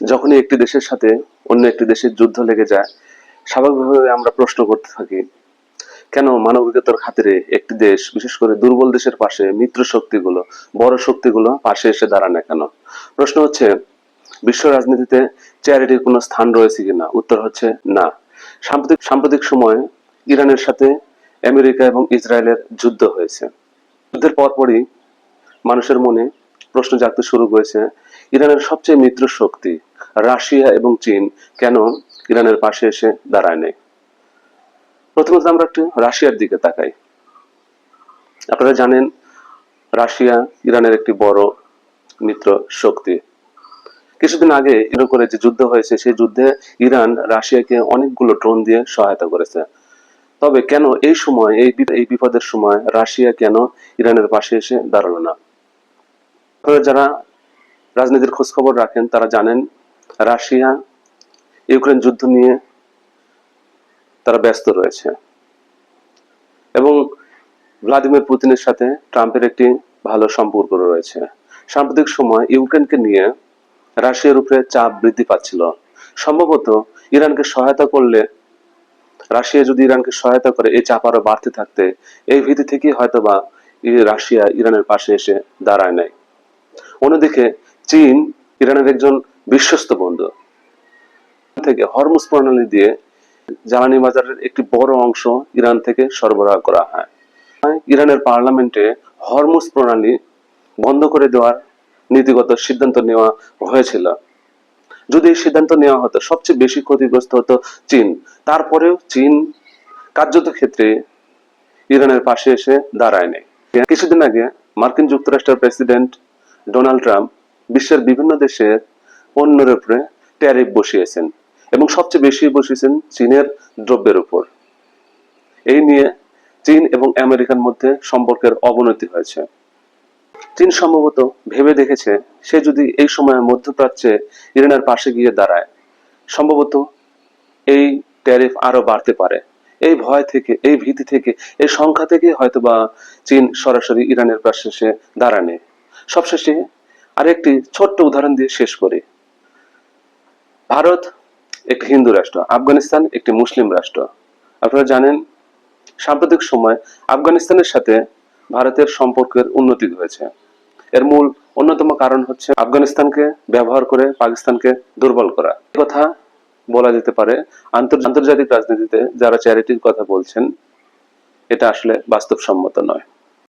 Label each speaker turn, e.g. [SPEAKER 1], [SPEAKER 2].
[SPEAKER 1] যখনই একটি দেশের সাথে অন্য একটি দেশের যুদ্ধ লেগে যায়, স্বাভাবিকভাবে আমরা প্রশ্ন করতে থাকি, কেন মানবিকতার খাতিরে একটি দেশ, বিশেষ করে দুর্বল দেশের পাশে মিত্র শক্তিগুলো, বড় শক্তিগুলো পাশে এসে দাঁড়ায় না কেন? প্রশ্ন হচ্ছে, বিশ্ব রাজনীতিতে চ্যারিটির কোনো স্থান রয়েছে কিনা? উত্তর হচ্ছে, না। সাম্প্রতিক সাম্প্রতিক সময়ে ইরানের সাথে আমেরিকা এবং ইসরায়েলের যুদ্ধ হয়েছে। যুদ্ধের পরপরই মানুষের মনে প্রশ্ন জাগতে শুরু করেছে, ইরানের সবচেয়ে মিত্র শক্তি রাশিয়া এবং চীন কেন ইরানের পাশে এসে দাঁড়ায় নেই? প্রথমত আমরা একটু রাশিয়ার দিকে তাকাই। আপনারা জানেন, রাশিয়া ইরানের একটি বড় মিত্র শক্তি। কিছুদিন আগে এরকম করে যে যুদ্ধ হয়েছে, সেই যুদ্ধে ইরান রাশিয়াকে অনেকগুলো ড্রোন দিয়ে সহায়তা করেছে। তবে কেন এই সময়, এই এই বিপদের সময় রাশিয়া কেন ইরানের পাশে এসে দাঁড়াল না? যারা রাজনীতির খোঁজখবর রাখেন, তারা জানেন রাশিয়া, ইউক্রেন যুদ্ধ নিয়ে তারা ব্যস্ত রয়েছে। এবং ভ্লাদিমির পুতিনের সাথে ট্রাম্পের একটি ভালো সম্পর্ক রয়েছে। সাম্প্রতিক সময় ইউক্রেনকে নিয়ে রাশিয়ার উপরে চাপ বৃদ্ধি পাচ্ছিল। সম্ভবত ইরানকে সহায়তা করলে, রাশিয়া যদি ইরানকে সহায়তা করে, এই চাপ আরও বাড়তে থাকতে, এই ভীতি থেকেই হয়তোবা রাশিয়া ইরানের পাশে এসে দাঁড়ায় নাই। অন্যদিকে চীন ইরানের একজন বিশ্বস্ত বন্ধু। থেকে হরমুজ প্রণালী দিয়ে জ্বালানি বাজারের একটি বড় অংশ ইরান থেকে সরবরাহ করা হয়। ইরানের পার্লামেন্টে হরমুজ প্রণালী বন্ধ করে দেওয়ার নীতিগত সিদ্ধান্ত নেওয়া হয়েছিল। যদি এই সিদ্ধান্ত নেওয়া হতো, সবচেয়ে বেশি ক্ষতিগ্রস্ত হতো চীন। তারপরেও চীন কার্যত ক্ষেত্রে ইরানের পাশে এসে দাঁড়ায় নেই কিছুদিন আগে মার্কিন যুক্তরাষ্ট্রের প্রেসিডেন্ট ডোনাল্ড ট্রাম্প বিশ্বের বিভিন্ন দেশের পণ্যের উপরে ট্যারিফ বসিয়েছেন এবং সবচেয়ে বেশি বসিয়েছেন চীনের দ্রব্যের উপর। এই নিয়ে চীন এবং আমেরিকার মধ্যে সম্পর্কের অবনতি হয়েছে। চীন সম্ভবত ভেবে দেখেছে, সে যদি এই সময় মধ্যপ্রাচ্যে ইরানের পাশে গিয়ে দাঁড়ায়, সম্ভবত এই ট্যারিফ আরও বাড়তে পারে। এই ভয় থেকে, এই ভীতি থেকে, এই সংখ্যা থেকে হয়তোবা চীন সরাসরি ইরানের পাশে সে দাঁড়ানে সবশেষে আরেকটি ছোট্ট উদাহরণ দিয়ে শেষ করি। ভারত একটি হিন্দু রাষ্ট্র, আফগানিস্তান একটি মুসলিম রাষ্ট্র। আপনারা জানেন, সাম্প্রতিক সময় আফগানিস্তানের সাথে ভারতের সম্পর্কের উন্নতি হয়েছে এর মূল অন্যতম কারণ হচ্ছে আফগানিস্তানকে ব্যবহার করে পাকিস্তানকে দুর্বল করা। কথা বলা যেতে পারে আন্তর- আন্তর্জাতিক রাজনীতিতে যারা চ্যারিটির কথা বলছেন, এটা আসলে বাস্তবসম্মত নয়।